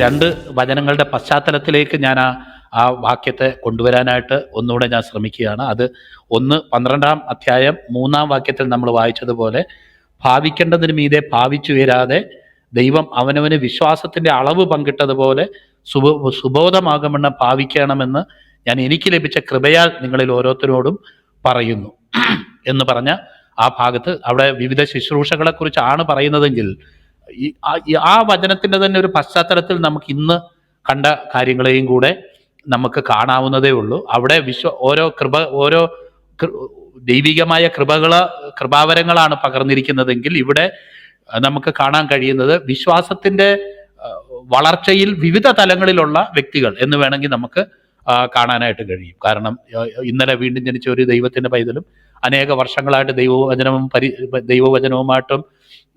രണ്ട് വചനങ്ങളുടെ പശ്ചാത്തലത്തിലേക്ക് ഞാൻ ആ ആ വാക്യത്തെ കൊണ്ടുവരാനായിട്ട് ഒന്നുകൂടെ ഞാൻ ശ്രമിക്കുകയാണ്. അത് ഒന്ന് പന്ത്രണ്ടാം അധ്യായം മൂന്നാം വാക്യത്തിൽ നമ്മൾ വായിച്ചതുപോലെ ഭാവിക്കേണ്ടതിന് മീതെ ഭാവിച്ചു വരാതെ ദൈവം അവനവന് വിശ്വാസത്തിന്റെ അളവ് പങ്കിട്ടതുപോലെ സുബ സുബോധമാകുമെന്ന് ഭാവിക്കണമെന്ന് ഞാൻ എനിക്ക് ലഭിച്ച കൃപയാൽ നിങ്ങളിൽ ഓരോരുത്തരോടും പറയുന്നു. എന്ന് പറഞ്ഞ ആ ഭാഗത്ത് അവിടെ വിവിധ ശുശ്രൂഷകളെ കുറിച്ചാണ് പറയുന്നതെങ്കിൽ ഈ ആ- വചനത്തിന്റെ തന്നെ ഒരു പശ്ചാത്തലത്തിൽ നമുക്ക് ഇന്ന് കണ്ട കാര്യങ്ങളെയും കൂടെ നമുക്ക് കാണാവുന്നതേ ഉള്ളൂ. അവിടെ വിശ്വ ഓരോ കൃപ ഓരോ ദൈവികമായ കൃപകൾ കൃപാവരങ്ങളാണ് പകർന്നിരിക്കുന്നതെങ്കിൽ ഇവിടെ നമുക്ക് കാണാൻ കഴിയുന്നത് വിശ്വാസത്തിന്റെ വളർച്ചയിൽ വിവിധ തലങ്ങളിലുള്ള വ്യക്തികൾ എന്ന് വേണമെങ്കിൽ നമുക്ക് കാണാനായിട്ട് കഴിയും. കാരണം ഇന്നലെ വീണ്ടും ജനിച്ച ഒരു ദൈവത്തിന്റെ പൈതലും അനേക വർഷങ്ങളായിട്ട് ദൈവവചനവും പരി ദൈവവചനവുമായിട്ടും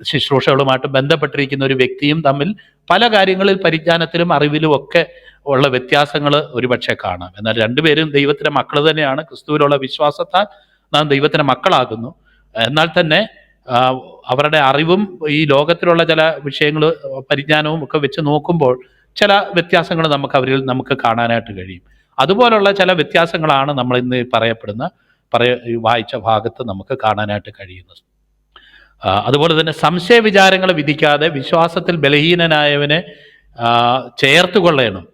ശുശ്രൂഷകളുമായിട്ടും ബന്ധപ്പെട്ടിരിക്കുന്ന ഒരു വ്യക്തിയും തമ്മിൽ പല കാര്യങ്ങളിൽ പരിജ്ഞാനത്തിലും അറിവിലും ഒക്കെ ഉള്ള വ്യത്യാസങ്ങൾ ഒരുപക്ഷെ കാണാം. എന്നാൽ രണ്ടുപേരും ദൈവത്തിന്റെ മക്കൾ തന്നെയാണ്. ക്രിസ്തുവിലുള്ള വിശ്വാസത്താൽ നാം ദൈവത്തിന്റെ മക്കളാകുന്നു. എന്നാൽ തന്നെ അവരുടെ അറിവും ഈ ലോകത്തിലുള്ള ചില വിഷയങ്ങൾ പരിജ്ഞാനവും ഒക്കെ വെച്ച് നോക്കുമ്പോൾ ചില വ്യത്യാസങ്ങൾ നമുക്ക് അവരിൽ നമുക്ക് കാണാനായിട്ട് കഴിയും. അതുപോലുള്ള ചില വ്യത്യാസങ്ങളാണ് നമ്മൾ ഇന്ന് പറയപ്പെടുന്ന പറയ വായിച്ച ഭാഗത്ത് നമുക്ക് കാണാനായിട്ട് കഴിയുന്നത്. അതുപോലെ തന്നെ സംശയ വിചാരങ്ങൾ വിധിക്കാതെ വിശ്വാസത്തിൽ ബലഹീനനായവനെ ചേർത്ത് കൊള്ളണം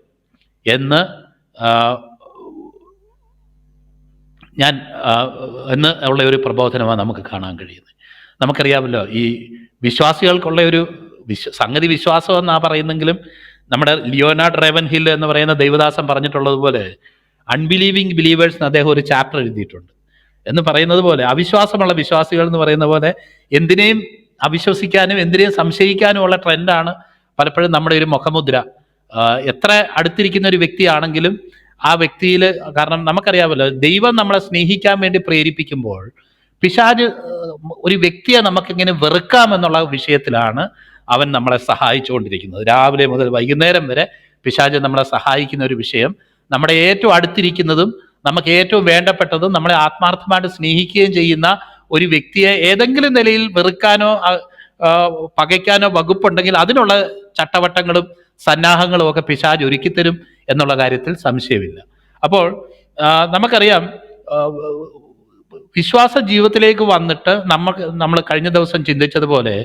എന്ന് ഞാൻ എന്ന് ഉള്ള ഒരു പ്രബോധനമാണ് നമുക്ക് കാണാൻ കഴിയുന്നത്. നമുക്കറിയാമല്ലോ ഈ വിശ്വാസികൾക്കുള്ള ഒരു വിശ്വ സംഗതി വിശ്വാസം എന്നാ പറയുന്നെങ്കിലും നമ്മുടെ ലിയോനാർഡ് റേവൻ ഹിൽ എന്ന് പറയുന്ന ദൈവദാസം പറഞ്ഞിട്ടുള്ളതുപോലെ അൺബിലീവിങ് ബിലീവേഴ്സ് എന്ന് അദ്ദേഹം ഒരു ചാപ്റ്റർ എഴുതിയിട്ടുണ്ട്. എന്ന് പറയുന്നത് പോലെ അവിശ്വാസമുള്ള വിശ്വാസികൾ എന്ന് പറയുന്ന പോലെ എന്തിനേയും അവിശ്വസിക്കാനും എന്തിനേയും സംശയിക്കാനും ഉള്ള ട്രെൻഡാണ് പലപ്പോഴും നമ്മുടെ ഒരു മുഖമുദ്ര. എത്ര അടുത്തിരിക്കുന്ന ഒരു വ്യക്തിയാണെങ്കിലും ആ വ്യക്തിയിൽ കാരണം നമുക്കറിയാമല്ലോ ദൈവം നമ്മളെ സ്നേഹിക്കാൻ വേണ്ടി പ്രേരിപ്പിക്കുമ്പോൾ പിശാജ് ഒരു വ്യക്തിയെ നമുക്കിങ്ങനെ വെറുക്കാം എന്നുള്ള വിഷയത്തിലാണ് അവൻ നമ്മളെ സഹായിച്ചുകൊണ്ടിരിക്കുന്നത്. രാവിലെ മുതൽ വൈകുന്നേരം വരെ പിശാജ് നമ്മളെ സഹായിക്കുന്ന ഒരു വിഷയം നമ്മുടെ ഏറ്റവും അടുത്തിരിക്കുന്നതും നമുക്ക് ഏറ്റവും വേണ്ടപ്പെട്ടതും നമ്മളെ ആത്മാർത്ഥമായിട്ട് സ്നേഹിക്കുകയും ചെയ്യുന്ന ഒരു വ്യക്തിയെ ഏതെങ്കിലും നിലയിൽ വെറുക്കാനോ പകയ്ക്കാനോ വകുപ്പുണ്ടെങ്കിൽ അതിനുള്ള ചട്ടവട്ടങ്ങളും സന്നാഹങ്ങളും ഒക്കെ പിശാജ് ഒരുക്കിത്തരും എന്നുള്ള കാര്യത്തിൽ സംശയമില്ല. അപ്പോൾ നമുക്കറിയാം വിശ്വാസ ജീവിതത്തിലേക്ക് വന്നിട്ട് നമ്മൾ നമ്മൾ കഴിഞ്ഞ ദിവസം ചിന്തിച്ചതുപോലെ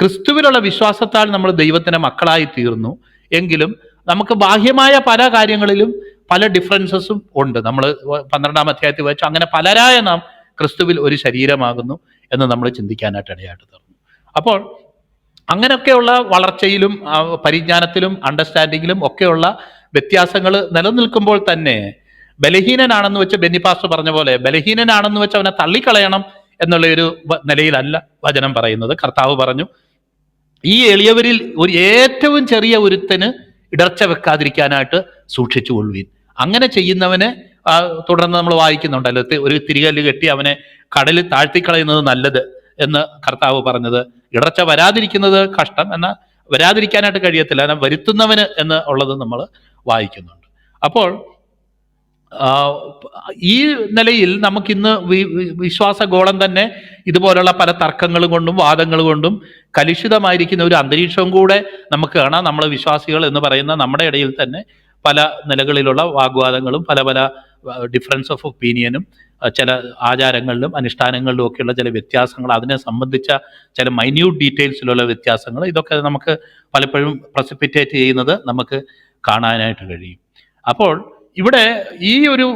ക്രിസ്തുവിലുള്ള വിശ്വാസത്താൽ നമ്മൾ ദൈവത്തിന്റെ മക്കളായി തീർന്നു എങ്കിലും നമുക്ക് ബാഹ്യമായ പല കാര്യങ്ങളിലും പല ഡിഫറൻസസും ഉണ്ട്. നമ്മൾ പന്ത്രണ്ടാം അധ്യായത്തിൽ വെച്ച് അങ്ങനെ പലരായ നാം ക്രിസ്തുവിൽ ഒരു ശരീരമാകുന്നു എന്ന് നമ്മൾ ചിന്തിക്കാനായിട്ട് ഇടയായിട്ട് തീർന്നു. അപ്പോൾ അങ്ങനെയൊക്കെയുള്ള വളർച്ചയിലും പരിജ്ഞാനത്തിലും അണ്ടർസ്റ്റാൻഡിങ്ങിലും ഒക്കെയുള്ള വ്യത്യാസങ്ങൾ നിലനിൽക്കുമ്പോൾ തന്നെ ബലഹീനനാണെന്ന് വെച്ച് ബെന്നി പാസ്റ്റർ പറഞ്ഞ പോലെ ബലഹീനനാണെന്ന് വെച്ച് അവനെ തള്ളിക്കളയണം എന്നുള്ള ഒരു നിലയിലല്ല വചനം പറയുന്നത്. കർത്താവ് പറഞ്ഞു ഈ എളിയവരിൽ ഒരു ഏറ്റവും ചെറിയ ഒരുത്തന് ഇടർച്ച വെക്കാതിരിക്കാനായിട്ട് സൂക്ഷിച്ചു കൊള്ളുവീൻ അങ്ങനെ ചെയ്യുന്നവന് തുടർന്ന് നമ്മൾ വായിക്കുന്നുണ്ടല്ലോ. ഒരു തിരികല്ല് കെട്ടി അവനെ കടലിൽ താഴ്ത്തിക്കളയുന്നത് നല്ലത് എന്ന് കർത്താവ് പറഞ്ഞത്. ഇടർച്ച വരാതിരിക്കുന്നത് കഷ്ടം എന്നാൽ വരാതിരിക്കാനായിട്ട് കഴിയത്തില്ല എന്നാൽ വരുത്തുന്നവന് എന്ന് ഉള്ളത് നമ്മൾ വായിക്കുന്നുണ്ട്. അപ്പോൾ ഈ നിലയിൽ നമുക്കിന്ന് വിശ്വാസ വിശ്വാസഗോളം തന്നെ ഇതുപോലുള്ള പല തർക്കങ്ങൾ കൊണ്ടും വാദങ്ങൾ കൊണ്ടും കലുഷിതമായിരിക്കുന്ന ഒരു അന്തരീക്ഷവും കൂടെ നമുക്ക് കാണാം. നമ്മൾ വിശ്വാസികൾ എന്ന് പറയുന്ന നമ്മുടെ ഇടയിൽ തന്നെ പല നിലകളിലുള്ള വാഗ്വാദങ്ങളും പല പല ഡിഫറൻസ് ഓഫ് ഒപ്പീനിയനും ചില ആചാരങ്ങളിലും അനുഷ്ഠാനങ്ങളിലും ഒക്കെയുള്ള ചില വ്യത്യാസങ്ങൾ അതിനെ സംബന്ധിച്ച ചില മൈന്യൂട്ട് ഡീറ്റെയിൽസിലുള്ള വ്യത്യാസങ്ങൾ ഇതൊക്കെ നമുക്ക് പലപ്പോഴും പ്രസിപ്പിറ്റേറ്റ് ചെയ്യുന്നത് നമുക്ക് കാണാനായിട്ട് കഴിയും. അപ്പോൾ ഇവിടെ ഈ ഒരു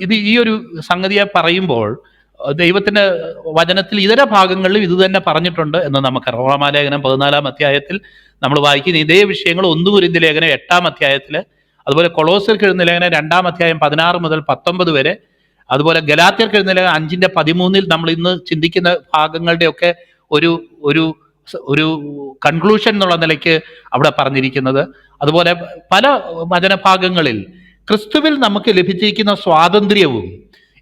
ഇത് ഈ ഒരു സംഗതിയെ പറയുമ്പോൾ ദൈവത്തിന്റെ വചനത്തിൽ ഇതര ഭാഗങ്ങളിലും ഇത് തന്നെ പറഞ്ഞിട്ടുണ്ട് എന്ന് നമുക്ക് റോമാലേഖനം പതിനാലാം അധ്യായത്തിൽ നമ്മൾ വായിക്കുന്ന ഇതേ വിഷയങ്ങൾ ഒന്ന് കുരിന്തി ലേഖനം എട്ടാം അധ്യായത്തിൽ അതുപോലെ കൊളോസർക്ക് എഴുന്ന ലേഖനം രണ്ടാം അധ്യായം പതിനാറ് മുതൽ പത്തൊമ്പത് വരെ. അതുപോലെ ഗലാത്യർക്ക് എഴുന്ന ലേഖനം അഞ്ചിന്റെ പതിമൂന്നിൽ നമ്മൾ ഇന്ന് ചിന്തിക്കുന്ന ഭാഗങ്ങളുടെയൊക്കെ ഒരു ഒരു ഒരു കൺക്ലൂഷൻ എന്നുള്ള നിലയ്ക്ക് അവിടെ പറഞ്ഞിരിക്കുന്നത്. അതുപോലെ പല വചനഭാഗങ്ങളിൽ ക്രിസ്തുവിൽ നമുക്ക് ലഭിച്ചിരിക്കുന്ന സ്വാതന്ത്ര്യവും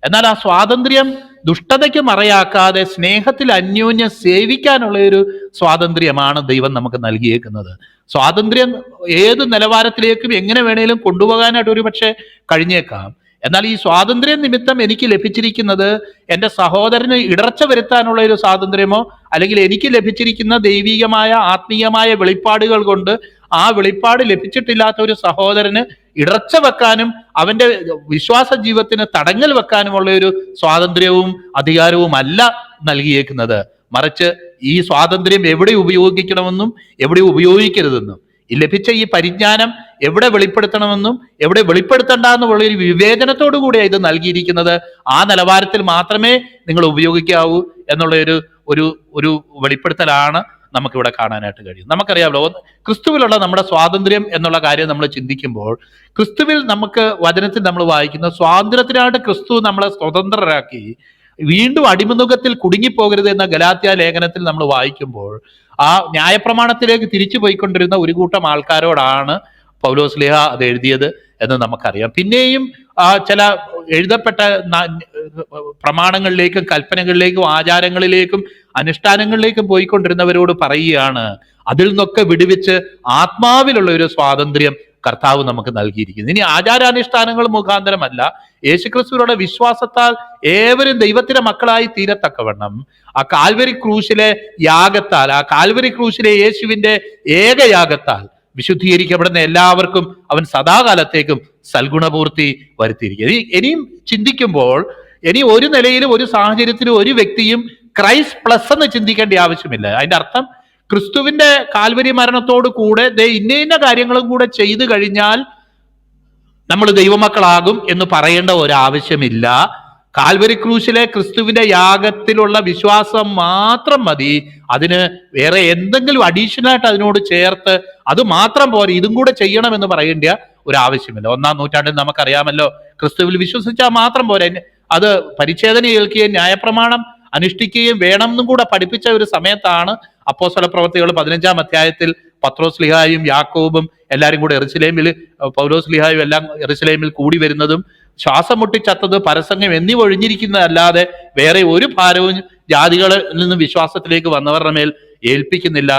എന്നാൽ ആ സ്വാതന്ത്ര്യം ദുഷ്ടതയ്ക്ക് മറയാക്കാതെ സ്നേഹത്തിൽ അന്യോന്യം സേവിക്കാനുള്ള ഒരു സ്വാതന്ത്ര്യമാണ് ദൈവം നമുക്ക് നൽകിയേക്കുന്നത്. സ്വാതന്ത്ര്യം ഏത് നിലവാരത്തിലേക്കും എങ്ങനെ വേണേലും കൊണ്ടുപോകാനായിട്ട് ഒരു പക്ഷേ കഴിഞ്ഞേക്കാം. എന്നാൽ ഈ സ്വാതന്ത്ര്യ നിമിത്തം എനിക്ക് ലഭിച്ചിരിക്കുന്നത് എന്റെ സഹോദരന് ഇടർച്ച വരുത്താനുള്ള ഒരു സ്വാതന്ത്ര്യമോ അല്ലെങ്കിൽ എനിക്ക് ലഭിച്ചിരിക്കുന്ന ദൈവികമായ ആത്മീയമായ വെളിപ്പാടുകൾ കൊണ്ട് ആ വെളിപ്പാട് ലഭിച്ചിട്ടില്ലാത്ത ഒരു സഹോദരന് ഇടർച്ച വെക്കാനും അവന്റെ വിശ്വാസ ജീവിതത്തിന് തടങ്ങൽ വെക്കാനുമുള്ള ഒരു സ്വാതന്ത്ര്യവും അധികാരവും അല്ല നൽകിയേക്കുന്നത്. മറിച്ച് ഈ സ്വാതന്ത്ര്യം എവിടെ ഉപയോഗിക്കണമെന്നും എവിടെ ഉപയോഗിക്കരുതെന്നും ലഭിച്ച ഈ പരിജ്ഞാനം എവിടെ വെളിപ്പെടുത്തണമെന്നും എവിടെ വെളിപ്പെടുത്തണ്ട എന്നുള്ള ഒരു വിവേചനത്തോടു കൂടിയാണ് ഇത് നൽകിയിരിക്കുന്നത്. ആ നിലവാരത്തിൽ മാത്രമേ നിങ്ങൾ ഉപയോഗിക്കാവൂ എന്നുള്ള ഒരു ഒരു ഒരു വെളിപ്പെടുത്തലാണ് നമുക്കിവിടെ കാണാനായിട്ട് കഴിയും. നമുക്കറിയാമല്ലോ ക്രിസ്തുവിലുള്ള നമ്മുടെ സ്വാതന്ത്ര്യം എന്നുള്ള കാര്യം നമ്മൾ ചിന്തിക്കുമ്പോൾ ക്രിസ്തുവിൽ നമുക്ക് വചനത്തിൽ നമ്മൾ വായിക്കുന്ന സ്വാതന്ത്ര്യത്തിനായിട്ട് ക്രിസ്തു നമ്മളെ സ്വതന്ത്രരാക്കി വീണ്ടും അടിമനുഖത്തിൽ കുടുങ്ങിപ്പോകരുത് എന്ന ഗലാത്യ ലേഖനത്തിൽ നമ്മൾ വായിക്കുമ്പോൾ ആ ന്യായപ്രമാണത്തിലേക്ക് തിരിച്ചു പോയിക്കൊണ്ടിരുന്ന ഒരു കൂട്ടം ആൾക്കാരോടാണ് പൗലോസ്ലിഹ അത് എഴുതിയത്. എന്ന് നമുക്കറിയാം. പിന്നെയും ചില എഴുതപ്പെട്ട പ്രമാണങ്ങളിലേക്കും കൽപ്പനകളിലേക്കും ആചാരങ്ങളിലേക്കും അനുഷ്ഠാനങ്ങളിലേക്കും പോയിക്കൊണ്ടിരുന്നവരോട് പറയുകയാണ് അതിൽ നിന്നൊക്കെ വിടുവിച്ച് ആത്മാവിലുള്ള ഒരു സ്വാതന്ത്ര്യം കർത്താവ് നമുക്ക് നൽകിയിരിക്കുന്നു. ഇനി ആചാരാനുഷ്ഠാനങ്ങൾ മുഖാന്തരമല്ല. യേശുക്രിസ്തുവിനുള്ള വിശ്വാസത്താൽ ഏവരും ദൈവത്തിന്റെ മക്കളായി തീരത്തക്കവണ്ണം ആ കാൽവരി ക്രൂശിലെ യാഗത്താൽ ആ കാൽവരി ക്രൂശിലെ യേശുവിന്റെ ഏകയാഗത്താൽ വിശുദ്ധീകരിക്കപ്പെടുന്ന എല്ലാവർക്കും അവൻ സദാകാലത്തേക്കും സൽഗുണപൂർത്തി വരുത്തിയിരിക്കുക ഇനി ഇനിയും ചിന്തിക്കുമ്പോൾ ഇനി ഒരു നിലയിലും ഒരു സാഹചര്യത്തിലും ഒരു വ്യക്തിയും ക്രൈസ്റ്റ് പ്ലസ് എന്ന് ചിന്തിക്കേണ്ട ആവശ്യമില്ല. അതിന്റെ അർത്ഥം ക്രിസ്തുവിന്റെ കാൽവരി മരണത്തോട് കൂടെ ഇന്ന ഇന്ന കാര്യങ്ങളും കൂടെ ചെയ്തു കഴിഞ്ഞാൽ നമ്മൾ ദൈവമക്കളാകും എന്ന് പറയേണ്ട ഒരാവശ്യമില്ല. കാൽവരി ക്രൂശിലെ ക്രിസ്തുവിന്റെ യാഗത്തിലുള്ള വിശ്വാസം മാത്രം മതി. അതിന് വേറെ എന്തെങ്കിലും അഡീഷണൽ ആയിട്ട് അതിനോട് ചേർത്ത് അത് മാത്രം പോരെ. ഇതും കൂടെ ചെയ്യണം എന്ന് പറയേണ്ട ഒരു ആവശ്യമില്ല ഒന്നാം നൂറ്റാണ്ടിൽ നമുക്കറിയാമല്ലോ ക്രിസ്തുവിൽ വിശ്വസിച്ചാൽ മാത്രം പോരെ. അത് പരിച്ഛേദന ഏൽക്കുകയും ന്യായപ്രമാണം അനുഷ്ഠിക്കുകയും വേണം എന്നും കൂടെ പഠിപ്പിച്ച ഒരു സമയത്താണ് അപ്പോസ്വല പ്രവർത്തികൾ പതിനഞ്ചാം അധ്യായത്തിൽ പത്രോസ് ലിഹായും യാക്കോബും എല്ലാവരും കൂടെ എറിസിലേമിൽ പൗലോസ് ലിഹായും എല്ലാം എറിസിലേമിൽ കൂടി വരുന്നതും ശ്വാസം മുട്ടിച്ചത്തത് പരസംഗം എന്നിവ ഒഴിഞ്ഞിരിക്കുന്നതല്ലാതെ വേറെ ഒരു ഭാരവും ജാതികളിൽ നിന്ന് വിശ്വാസത്തിലേക്ക് വന്നവരുടെ മേൽ ഏൽപ്പിക്കുന്നില്ല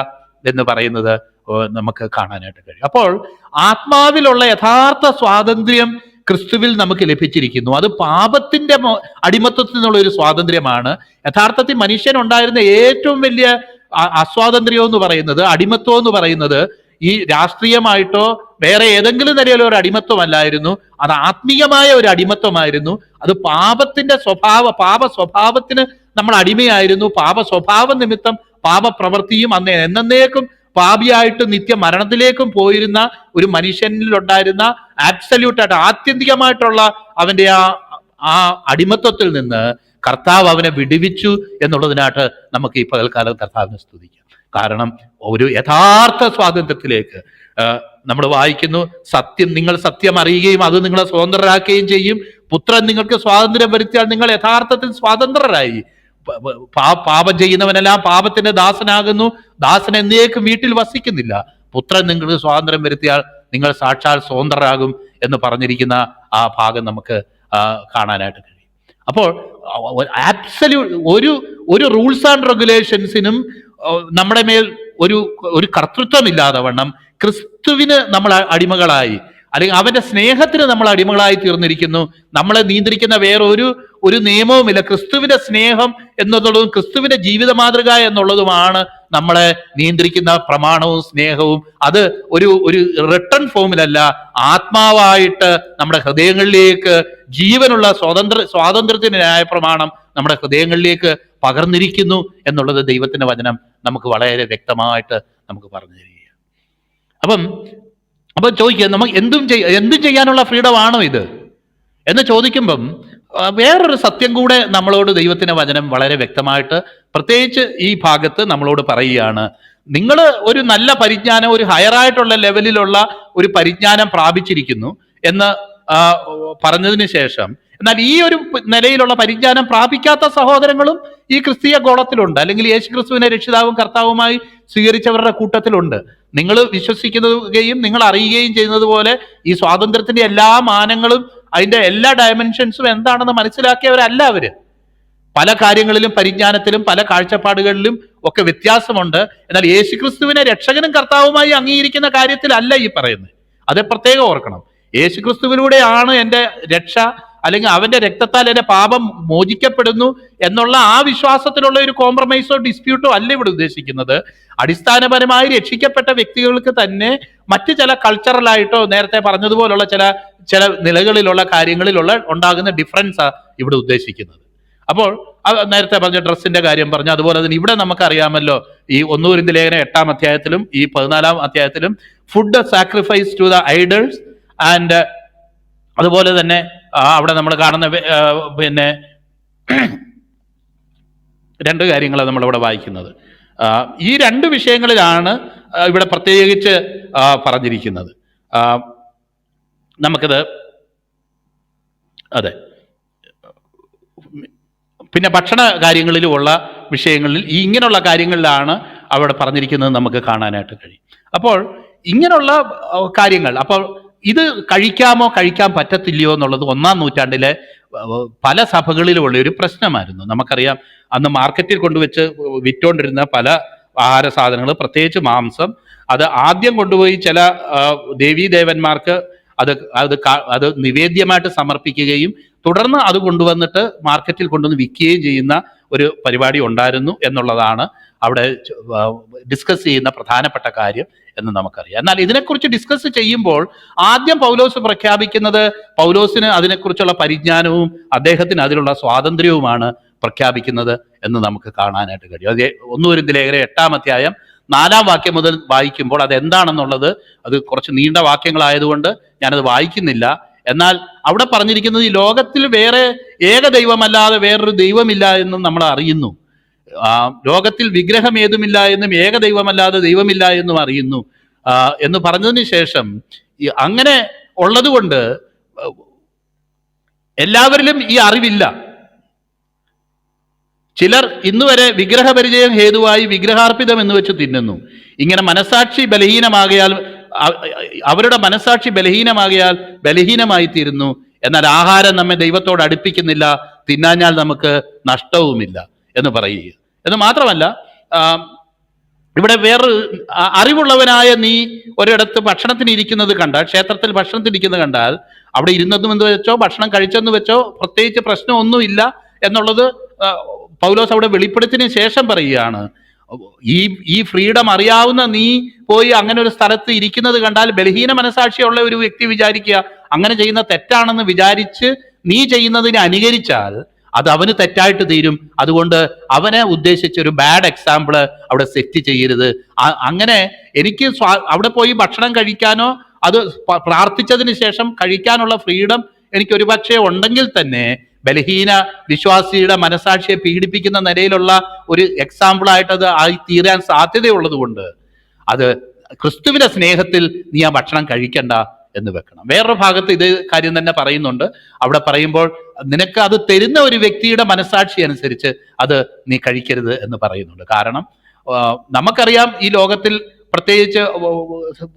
എന്ന് പറയുന്നത് നമുക്ക് കാണാനായിട്ട് കഴിയും. അപ്പോൾ ആത്മാവിലുള്ള യഥാർത്ഥ സ്വാതന്ത്ര്യം ക്രിസ്തുവിൽ നമുക്ക് ലഭിച്ചിരിക്കുന്നു. അത് പാപത്തിന്റെ അടിമത്വത്തിൽ നിന്നുള്ള ഒരു സ്വാതന്ത്ര്യമാണ്. യഥാർത്ഥത്തിൽ മനുഷ്യൻ ഉണ്ടായിരുന്ന ഏറ്റവും വലിയ അസ്വാതന്ത്ര്യം എന്ന് പറയുന്നത് അടിമത്വം എന്ന് പറയുന്നത് ഈ രാഷ്ട്രീയമായിട്ടോ വേറെ ഏതെങ്കിലും നിലയിലോ ഒരു അടിമത്വമല്ലായിരുന്നു. അത് ആത്മീയമായ ഒരു അടിമത്വമായിരുന്നു. അത് പാപത്തിന്റെ സ്വഭാവ പാപ സ്വഭാവത്തിന് നമ്മൾ അടിമയായിരുന്നു. പാപ സ്വഭാവ നിമിത്തം പാപപ്രവൃത്തിയും അന്ന് എന്നേക്കും പാപിയായിട്ട് നിത്യ മരണത്തിലേക്കും പോയിരുന്ന ഒരു മനുഷ്യനിൽ ഉണ്ടായിരുന്ന ആബ്സല്യൂട്ട് ആയിട്ട് ആത്യന്തികമായിട്ടുള്ള അവന്റെ ആ ആ അടിമത്വത്തിൽ നിന്ന് കർത്താവ് അവനെ വിടുവിച്ചു എന്നുള്ളതിനായിട്ട് നമുക്ക് ഈ പകൽക്കാലം കർത്താവിനെ സ്തുതിക്കാം. കാരണം ഒരു യഥാർത്ഥ സ്വാതന്ത്ര്യത്തിലേക്ക് നമ്മൾ വായിക്കുന്നു സത്യം നിങ്ങൾ സത്യം അറിയുകയും അത് നിങ്ങളെ സ്വതന്ത്രരാക്കുകയും ചെയ്യും. പുത്രൻ നിങ്ങൾക്ക് സ്വാതന്ത്ര്യം വരുത്തിയാൽ നിങ്ങൾ യഥാർത്ഥത്തിൽ സ്വതന്ത്രരായി. പാപം ചെയ്യുന്നവനെല്ലാം പാപത്തിന്റെ ദാസനാകുന്നു. ദാസൻ എന്നേക്കും വീട്ടിൽ വസിക്കുന്നില്ല. പുത്രൻ നിങ്ങൾക്ക് സ്വാതന്ത്ര്യം വരുത്തിയാൽ നിങ്ങൾ സാക്ഷാൽ സ്വതന്ത്രരാകും എന്ന് പറഞ്ഞിരിക്കുന്ന ആ ഭാഗം നമുക്ക് കാണാനായിട്ട് കഴിയും. അപ്പോൾ ആബ്സല്യൂട്ട് ഒരു ഒരു റൂൾസ് ആൻഡ് റെഗുലേഷൻസിനും നമ്മുടെ മേൽ ഒരു ഒരു കർത്തൃത്വമില്ലാതെ വണ്ണം ക്രിസ്തുവിന് നമ്മൾ അടിമകളായി. അല്ലെങ്കിൽ അവന്റെ സ്നേഹത്തിന് നമ്മൾ അടിമകളായി തീർന്നിരിക്കുന്നു. നമ്മളെ നിയന്ത്രിക്കുന്ന വേറൊരു ഒരു നിയമവുമില്ല. ക്രിസ്തുവിന്റെ സ്നേഹം എന്നുള്ളതും ക്രിസ്തുവിന്റെ ജീവിത മാതൃക എന്നുള്ളതുമാണ് നമ്മളെ നിയന്ത്രിക്കുന്ന പ്രമാണവും സ്നേഹവും. അത് ഒരു ഒരു റിട്ടേൺ ഫോമിലല്ല ആത്മാവായിട്ട് നമ്മുടെ ഹൃദയങ്ങളിലേക്ക് ജീവനുള്ള സ്വാതന്ത്ര്യ സ്വാതന്ത്ര്യത്തിന് ന്യായ പ്രമാണം നമ്മുടെ ഹൃദയങ്ങളിലേക്ക് പകർന്നിരിക്കുന്നു എന്നുള്ളത് ദൈവത്തിന്റെ വചനം നമുക്ക് വളരെ വ്യക്തമായിട്ട് നമുക്ക് പറഞ്ഞു തരികയാണ്. അപ്പം അപ്പം ചോദിക്കുക നമുക്ക് എന്തും ചെയ്യ എന്തും ചെയ്യാനുള്ള ഫ്രീഡം ആണോ ഇത്? എന്ന് ചോദിക്കുമ്പം വേറൊരു സത്യം കൂടെ നമ്മളോട് ദൈവത്തിന്റെ വചനം വളരെ വ്യക്തമായിട്ട് പ്രത്യേകിച്ച് ഈ ഭാഗത്ത് നമ്മളോട് പറയുകയാണ്. നിങ്ങൾ ഒരു നല്ല പരിജ്ഞാനം ഒരു ഹയറായിട്ടുള്ള ലെവലിലുള്ള ഒരു പരിജ്ഞാനം പ്രാപിച്ചിരിക്കുന്നു എന്ന് പറഞ്ഞതിന് ശേഷം എന്നാൽ ഈ ഒരു നിലയിലുള്ള പരിജ്ഞാനം പ്രാപിക്കാത്ത സഹോദരങ്ങളും ഈ ക്രിസ്തീയ ഗോളത്തിലുണ്ട്. അല്ലെങ്കിൽ യേശു ക്രിസ്തുവിനെ രക്ഷിതാവും കർത്താവുമായി സ്വീകരിച്ചവരുടെ കൂട്ടത്തിലുണ്ട്. നിങ്ങൾ വിശ്വസിക്കുകയും നിങ്ങൾ അറിയുകയും ചെയ്യുന്നത് പോലെ ഈ സ്വാതന്ത്ര്യത്തിന്റെ എല്ലാ മാനങ്ങളും അതിന്റെ എല്ലാ ഡയമെൻഷൻസും എന്താണെന്ന് മനസ്സിലാക്കിയവരല്ല അവർ പല കാര്യങ്ങളിലും പരിജ്ഞാനത്തിലും പല കാഴ്ചപ്പാടുകളിലും ഒക്കെ വ്യത്യാസമുണ്ട്. എന്നാൽ യേശുക്രിസ്തുവിനെ രക്ഷകനും കർത്താവുമായി അംഗീകരിക്കുന്ന കാര്യത്തിലല്ല ഈ പറയുന്നത്. അത് പ്രത്യേകം ഓർക്കണം. യേശുക്രിസ്തുവിലൂടെയാണ് എന്റെ രക്ഷ അല്ലെങ്കിൽ അവന്റെ രക്തത്താൽ എന്റെ പാപം മോചിക്കപ്പെടുന്നു എന്നുള്ള ആ വിശ്വാസത്തിലുള്ള ഒരു കോംപ്രമൈസോ ഡിസ്പ്യൂട്ടോ അല്ല ഇവിടെ ഉദ്ദേശിക്കുന്നത്. അടിസ്ഥാനപരമായി രക്ഷിക്കപ്പെട്ട വ്യക്തികൾക്ക് തന്നെ മറ്റു ചില കൾച്ചറലായിട്ടോ നേരത്തെ പറഞ്ഞതുപോലുള്ള ചില ചില നിലകളിലുള്ള കാര്യങ്ങളിലുള്ള ഉണ്ടാകുന്ന ഡിഫറൻസ് ഇവിടെ ഉദ്ദേശിക്കുന്നത്. അപ്പോൾ നേരത്തെ പറഞ്ഞ ഡ്രസ്സിന്റെ കാര്യം പറഞ്ഞു അതുപോലെ തന്നെ ഇവിടെ നമുക്കറിയാമല്ലോ ഈ ഒന്നൂരിന്റെ ലേഖന എട്ടാം അധ്യായത്തിലും ഈ പതിനാലാം അധ്യായത്തിലും food sacrifice to the idols and അതുപോലെ തന്നെ അവിടെ നമ്മൾ കാണുന്ന പിന്നെ രണ്ട് കാര്യങ്ങളാണ് നമ്മളിവിടെ വായിക്കുന്നത്. ഈ രണ്ട് വിഷയങ്ങളിലാണ് ഇവിടെ പ്രത്യേകിച്ച് പറഞ്ഞിരിക്കുന്നത്. നമുക്കത് അതെ. പിന്നെ ഭക്ഷണ കാര്യങ്ങളിലുമുള്ള വിഷയങ്ങളിൽ ഈ ഇങ്ങനെയുള്ള കാര്യങ്ങളിലാണ് അവിടെ പറഞ്ഞിരിക്കുന്നത് നമുക്ക് കാണാനായിട്ട് കഴിയും. അപ്പോൾ ഇങ്ങനെയുള്ള കാര്യങ്ങൾ അപ്പോൾ ഇത് കഴിക്കാമോ കഴിക്കാൻ പറ്റത്തില്ലയോ എന്നുള്ളത് ഒന്നാം നൂറ്റാണ്ടിലെ പല സഭകളിലുമുള്ള ഒരു പ്രശ്നമായിരുന്നു. നമുക്കറിയാം അന്ന് മാർക്കറ്റിൽ കൊണ്ടുവച്ച് വിറ്റുകൊണ്ടിരുന്ന പല ആഹാര സാധനങ്ങൾ പ്രത്യേകിച്ച് മാംസം അത് ആദ്യം കൊണ്ടുപോയി ചില ദേവീദേവന്മാർക്ക് അത് അത് അത് നിവേദ്യമായിട്ട് സമർപ്പിക്കുകയും തുടർന്ന് അത് കൊണ്ടുവന്നിട്ട് മാർക്കറ്റിൽ കൊണ്ടുവന്ന് വിൽക്കുകയും ചെയ്യുന്ന ഒരു പരിപാടി ഉണ്ടായിരുന്നു എന്നുള്ളതാണ് അവിടെ ഡിസ്കസ് ചെയ്യുന്ന പ്രധാനപ്പെട്ട കാര്യം എന്ന് നമുക്കറിയാം. എന്നാൽ ഇതിനെക്കുറിച്ച് ഡിസ്കസ് ചെയ്യുമ്പോൾ ആദ്യം പൗലോസ് പ്രഖ്യാപിക്കുന്നത് പൗലോസിന് അതിനെക്കുറിച്ചുള്ള പരിജ്ഞാനവും അദ്ദേഹത്തിന് അതിലുള്ള സ്വാതന്ത്ര്യവുമാണ് പ്രഖ്യാപിക്കുന്നത് എന്ന് നമുക്ക് കാണാനായിട്ട് കഴിയും. അത് ഒരു ലേഖനം എട്ടാം അധ്യായം നാലാം വാക്യം മുതൽ വായിക്കുമ്പോൾ അത് എന്താണെന്നുള്ളത് അത് കുറച്ച് നീണ്ട വാക്യങ്ങളായതുകൊണ്ട് ഞാനത് വായിക്കുന്നില്ല. എന്നാൽ അവിടെ പറഞ്ഞിരിക്കുന്നത് ഈ ലോകത്തിൽ വേറെ ഏക ദൈവമല്ലാതെ വേറൊരു ദൈവമില്ല എന്നും നമ്മൾ അറിയുന്നു. ലോകത്തിൽ വിഗ്രഹം ഏതുമില്ല എന്നും ഏകദൈവമല്ലാതെ ദൈവമില്ല എന്നും അറിയുന്നു. ആ, എന്ന് പറഞ്ഞതിന് ശേഷം അങ്ങനെ ഉള്ളതുകൊണ്ട് എല്ലാവരിലും ഈ അറിവില്ല. ചിലർ ഇന്നുവരെ വിഗ്രഹപരിചയം ഹേതുവായി വിഗ്രഹാർപ്പിതം എന്ന് വെച്ച് തിന്നുന്നു. ഇങ്ങനെ മനസാക്ഷി ബലഹീനമാകയാൽ അവരുടെ മനസാക്ഷി ബലഹീനമാകയാൽ ബലഹീനമായി തീരുന്നു എന്നാൽ ആഹാരം നമ്മെ ദൈവത്തോട് അടുപ്പിക്കുന്നില്ല തിന്നാഞ്ഞാൽ നമുക്ക് നഷ്ടവുമില്ല എന്ന് പറയുക. എന്ന് മാത്രമല്ല ഇവിടെ വേറൊരു അറിവുള്ളവനായ നീ ഒരിടത്ത് ഭക്ഷണത്തിന് ഇരിക്കുന്നത് കണ്ടാൽ ക്ഷേത്രത്തിൽ ഭക്ഷണത്തിന് ഇരിക്കുന്നത് കണ്ടാൽ അവിടെ ഇരുന്നതും എന്ന് വെച്ചോ ഭക്ഷണം കഴിച്ചെന്ന് വെച്ചോ പ്രത്യേകിച്ച് പ്രശ്നമൊന്നുമില്ല എന്നുള്ളത് പൗലോസ് അവിടെ വെളിപ്പെടുത്തിന് ശേഷം പറയുകയാണ്. ഈ ഈ ഫ്രീഡം അറിയാവുന്ന നീ പോയി അങ്ങനെ ഒരു സ്ഥലത്ത് ഇരിക്കുന്നത് കണ്ടാൽ ബലഹീന മനസാക്ഷിയുള്ള ഒരു വ്യക്തി വിചാരിക്കുക അങ്ങനെ ചെയ്യുന്ന തെറ്റാണെന്ന് വിചാരിച്ച് നീ ചെയ്യുന്നതിനെ അനുകരിച്ചാൽ അത് അവന് തെറ്റായിട്ട് തീരും. അതുകൊണ്ട് അവനെ ഉദ്ദേശിച്ച ഒരു ബാഡ് എക്സാമ്പിൾ അവിടെ സെറ്റ് ചെയ്യരുത്. അങ്ങനെ എനിക്ക് അവിടെ പോയി ഭക്ഷണം കഴിക്കാനോ അത് പ്രാർത്ഥിച്ചതിന് ശേഷം കഴിക്കാനുള്ള ഫ്രീഡം എനിക്ക് ഒരുപക്ഷെ ഉണ്ടെങ്കിൽ തന്നെ ബലഹീന വിശ്വാസിയുടെ മനസാക്ഷിയെ പീഡിപ്പിക്കുന്ന നിലയിലുള്ള ഒരു എക്സാമ്പിളായിട്ട് അത് ആയി തീരാൻ സാധ്യതയുള്ളത് കൊണ്ട് അത് ക്രിസ്തുവിന്റെ സ്നേഹത്തിൽ നീ ആ ഭക്ഷണം കഴിക്കണ്ട എന്ന് വെക്കണം. വേറൊരു ഭാഗത്ത് ഇത് കാര്യം തന്നെ പറയുന്നുണ്ട്. അവിടെ പറയുമ്പോൾ നിനക്ക് അത് തരുന്ന ഒരു വ്യക്തിയുടെ മനസാക്ഷി അനുസരിച്ച് അത് നീ കഴിക്കരുത് എന്ന് പറയുന്നുണ്ട്. കാരണം നമുക്കറിയാം ഈ ലോകത്തിൽ പ്രത്യേകിച്ച്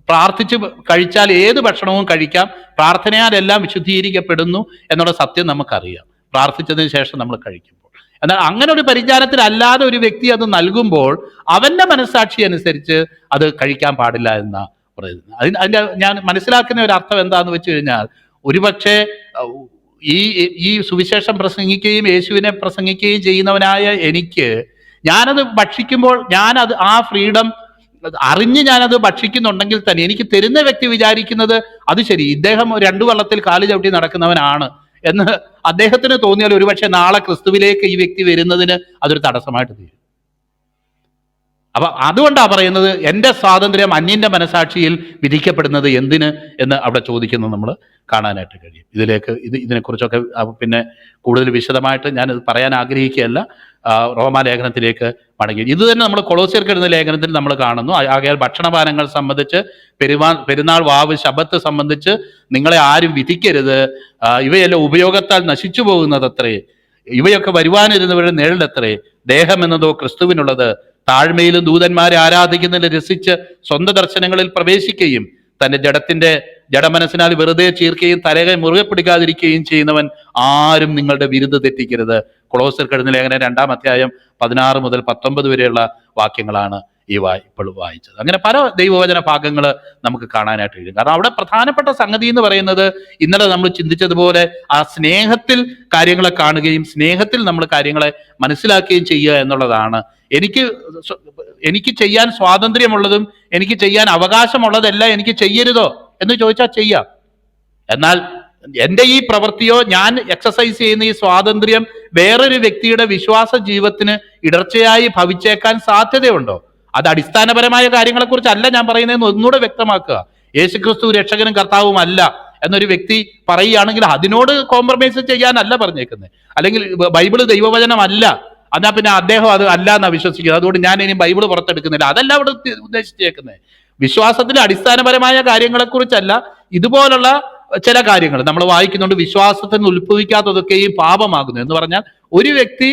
പ്രാർത്ഥിച്ച് കഴിച്ചാൽ ഏത് ഭക്ഷണവും കഴിക്കാം. പ്രാർത്ഥനയാലെല്ലാം വിശുദ്ധീകരിക്കപ്പെടുന്നു എന്നുള്ള സത്യം നമുക്കറിയാം. പ്രാർത്ഥിച്ചതിന് ശേഷം നമ്മൾ കഴിക്കുമ്പോൾ. എന്നാൽ അങ്ങനെ ഒരു പരിചാരത്തിലല്ലാതെ ഒരു വ്യക്തി അത് നൽകുമ്പോൾ അവന്റെ മനസാക്ഷി അനുസരിച്ച് അത് കഴിക്കാൻ പാടില്ല എന്ന പറയുന്നത്. അതിന് അതിന്റെ ഞാൻ മനസ്സിലാക്കുന്ന ഒരു അർത്ഥം എന്താന്ന് വെച്ച് കഴിഞ്ഞാൽ ഒരുപക്ഷെ ഈ ഈ സുവിശേഷം പ്രസംഗിക്കുകയും യേശുവിനെ പ്രസംഗിക്കുകയും ചെയ്യുന്നവനായ എനിക്ക് ഞാനത് ഭക്ഷിക്കുമ്പോൾ ഞാനത് ആ ഫ്രീഡം അറിഞ്ഞ് ഞാനത് ഭക്ഷിക്കുന്നുണ്ടെങ്കിൽ തന്നെ എനിക്ക് തരുന്ന വ്യക്തി വിചാരിക്കുന്നത് അത് ശരി ഇദ്ദേഹം രണ്ടു വള്ളത്തിൽ കാലു ചവിട്ടി നടക്കുന്നവനാണ് എന്ന് അദ്ദേഹത്തിന് തോന്നിയാൽ ഒരുപക്ഷെ നാളെ ക്രിസ്തുവിലേക്ക് ഈ വ്യക്തി വരുന്നതിന് അതൊരു തടസ്സമായിട്ട് തീരും. അപ്പൊ അതുകൊണ്ടാണ് പറയുന്നത് എന്റെ സ്വാതന്ത്ര്യം അന്യന്റെ മനസാക്ഷിയിൽ വിധിക്കപ്പെടുന്നത് എന്തിന് എന്ന് അവിടെ ചോദിക്കുന്നത് നമ്മൾ കാണാനായിട്ട് കഴിയും. ഇതിലേക്ക് ഇത് ഇതിനെക്കുറിച്ചൊക്കെ പിന്നെ കൂടുതൽ വിശദമായിട്ട് ഞാൻ ഇത് പറയാൻ ആഗ്രഹിക്കുകയല്ല. റോമാലേഖനത്തിലേക്ക് മടങ്ങി. ഇത് തന്നെ നമ്മൾ കൊളോസിയർക്ക് എഴുതുന്ന ലേഖനത്തിൽ നമ്മൾ കാണുന്നു. ആകയാൽ ഭക്ഷണപാനങ്ങൾ സംബന്ധിച്ച് പെരുമാ പെരുന്നാൾ വാവ് ശബത്ത് സംബന്ധിച്ച് നിങ്ങളെ ആരും വിധിക്കരുത്. ഇവയെല്ലാം ഉപയോഗത്താൽ നശിച്ചു പോകുന്നതത്രേ. ഇവയൊക്കെ വരുവാനിരുന്നവരുടെ നിഴലത്രേ ദേഹം എന്നതോ ക്രിസ്തുവിനുള്ളത്. താഴ്മയിലും ദൂതന്മാരെ ആരാധിക്കുന്നതിൽ രസിച്ച് സ്വന്ത ദർശനങ്ങളിൽ പ്രവേശിക്കുകയും തന്റെ ജഡത്തിന്റെ ജഡമനസ്സിനാൽ വെറുതെ ചീർക്കുകയും തലകെ മുറുകെ പിടിക്കാതിരിക്കുകയും ചെയ്യുന്നവൻ ആരും നിങ്ങളുടെ വിരുദ്ധ തെറ്റിക്കരുത്. കൊളോസർ കഴുന്ന ലേഖനം രണ്ടാം അധ്യായം പതിനാറ് മുതൽ പത്തൊമ്പത് വരെയുള്ള വാക്യങ്ങളാണ് ഈ വായി ഇപ്പോൾ വായിച്ചത്. അങ്ങനെ പല ദൈവവചന ഭാഗങ്ങൾ നമുക്ക് കാണാനായിട്ട് കഴിയും. കാരണം അവിടെ പ്രധാനപ്പെട്ട സംഗതി എന്ന് പറയുന്നത് ഇന്നലെ നമ്മൾ ചിന്തിച്ചതുപോലെ ആ സ്നേഹത്തിൽ കാര്യങ്ങളെ കാണുകയും സ്നേഹത്തിൽ നമ്മൾ കാര്യങ്ങളെ മനസ്സിലാക്കുകയും ചെയ്യുക എന്നുള്ളതാണ് എനിക്ക് എനിക്ക് ചെയ്യാൻ സ്വാതന്ത്ര്യമുള്ളതും എനിക്ക് ചെയ്യാൻ അവകാശമുള്ളതല്ല എനിക്ക് ചെയ്യരുതോ എന്ന് ചോദിച്ചാൽ ചെയ്യാം. എന്നാൽ എന്റെ ഈ പ്രവൃത്തിയോ ഞാൻ എക്സസൈസ് ചെയ്യുന്ന ഈ സ്വാതന്ത്ര്യം വേറൊരു വ്യക്തിയുടെ വിശ്വാസ ജീവിതത്തിന് ഇടർച്ചയായി ഭവിച്ചേക്കാൻ സാധ്യതയുണ്ടോ? അത് അടിസ്ഥാനപരമായ കാര്യങ്ങളെക്കുറിച്ചല്ല ഞാൻ പറയുന്നതെന്ന് ഒന്നുകൂടെ വ്യക്തമാക്കുക. യേശുക്രിസ്തു രക്ഷകനും കർത്താവും അല്ല എന്നൊരു വ്യക്തി പറയുകയാണെങ്കിൽ അതിനോട് കോംപ്രമൈസ് ചെയ്യാനല്ല പറഞ്ഞേക്കുന്നത്. അല്ലെങ്കിൽ ബൈബിൾ ദൈവവചനമല്ല എന്നാ പിന്നെ അദ്ദേഹം അത് അല്ല എന്നാ വിശ്വസിക്കുന്നത്. അതുകൊണ്ട് ഞാൻ ഇനി ബൈബിൾ പുറത്തെടുക്കുന്നില്ല. അതല്ല അവിടെ ഉദ്ദ- ഉദ്ദേശിച്ചേക്കുന്നത് വിശ്വാസത്തിലെ അടിസ്ഥാനപരമായ കാര്യങ്ങളെക്കുറിച്ചല്ല ഇതുപോലുള്ള ചില കാര്യങ്ങൾ നമ്മൾ വായിക്കുന്നുണ്ട്. വിശ്വാസത്തിൽ വിശ്വാസത്തിന് ഉത്ഭവിക്കാത്തതൊക്കെയും പാപമാകുന്നു എന്ന് പറഞ്ഞാൽ ഒരു വ്യക്തി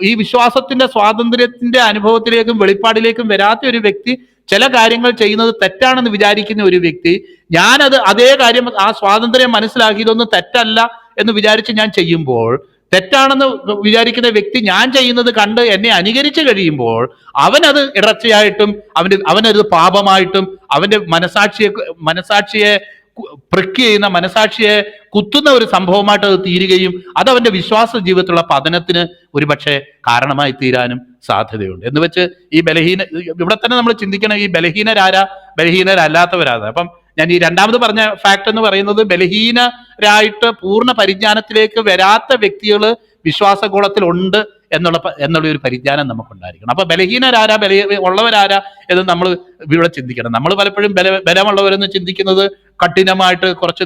ഈ വിശ്വാസത്തിന്റെ സ്വാതന്ത്ര്യത്തിന്റെ അനുഭവത്തിലേക്കും വെളിപ്പാടിലേക്കും വരാത്ത ഒരു വ്യക്തി ചില കാര്യങ്ങൾ ചെയ്യുന്നത് തെറ്റാണെന്ന് വിചാരിക്കുന്ന ഒരു വ്യക്തി ഞാനത് അതേ കാര്യം ആ സ്വാതന്ത്ര്യം മനസ്സിലാക്കി ഇതൊന്നും തെറ്റല്ല എന്ന് വിചാരിച്ച് ഞാൻ ചെയ്യുമ്പോൾ തെറ്റാണെന്ന് വിചാരിക്കുന്ന വ്യക്തി ഞാൻ ചെയ്യുന്നത് കണ്ട് എന്നെ അനുകരിച്ചു കഴിയുമ്പോൾ അവനത് ഇടർച്ചയായിട്ടും അവന്റെ അവനത് പാപമായിട്ടും അവന്റെ മനസാക്ഷിയെ മനസാക്ഷിയെ പ്രക് പ്രിക്ക് ചെയ്യുന്ന മനസാക്ഷിയെ കുത്തുന്ന ഒരു സംഭവമായിട്ട് അത് തീരുകയും അത് അവന്റെ വിശ്വാസ ജീവിതത്തിലുള്ള പതനത്തിന് ഒരുപക്ഷെ കാരണമായി തീരാനും സാധ്യതയുണ്ട്. എന്ന് വെച്ച് ഈ ബലഹീന ഇവിടെ തന്നെ നമ്മൾ ചിന്തിക്കണം ഈ ബലഹീനരാരാ ബലഹീനരല്ലാത്തവരാണ് അപ്പം ഞാൻ ഈ രണ്ടാമത് പറഞ്ഞ ഫാക്ട് എന്ന് പറയുന്നത് ബലഹീനരായിട്ട് പൂർണ പരിജ്ഞാനത്തിലേക്ക് വരാത്ത വ്യക്തികൾ വിശ്വാസഗോളത്തിൽ ഉണ്ട് എന്നുള്ള എന്നുള്ള ഒരു പരിജ്ഞാനം നമുക്കുണ്ടായിരിക്കണം. അപ്പൊ ബലഹീനരാരാ ബല ഉള്ളവരാരാ എന്ന് നമ്മൾ ഇവിടെ ചിന്തിക്കണം. നമ്മൾ പലപ്പോഴും ബല ബലമുള്ളവരെന്ന് ചിന്തിക്കുന്നത് കഠിനമായിട്ട് കുറച്ച്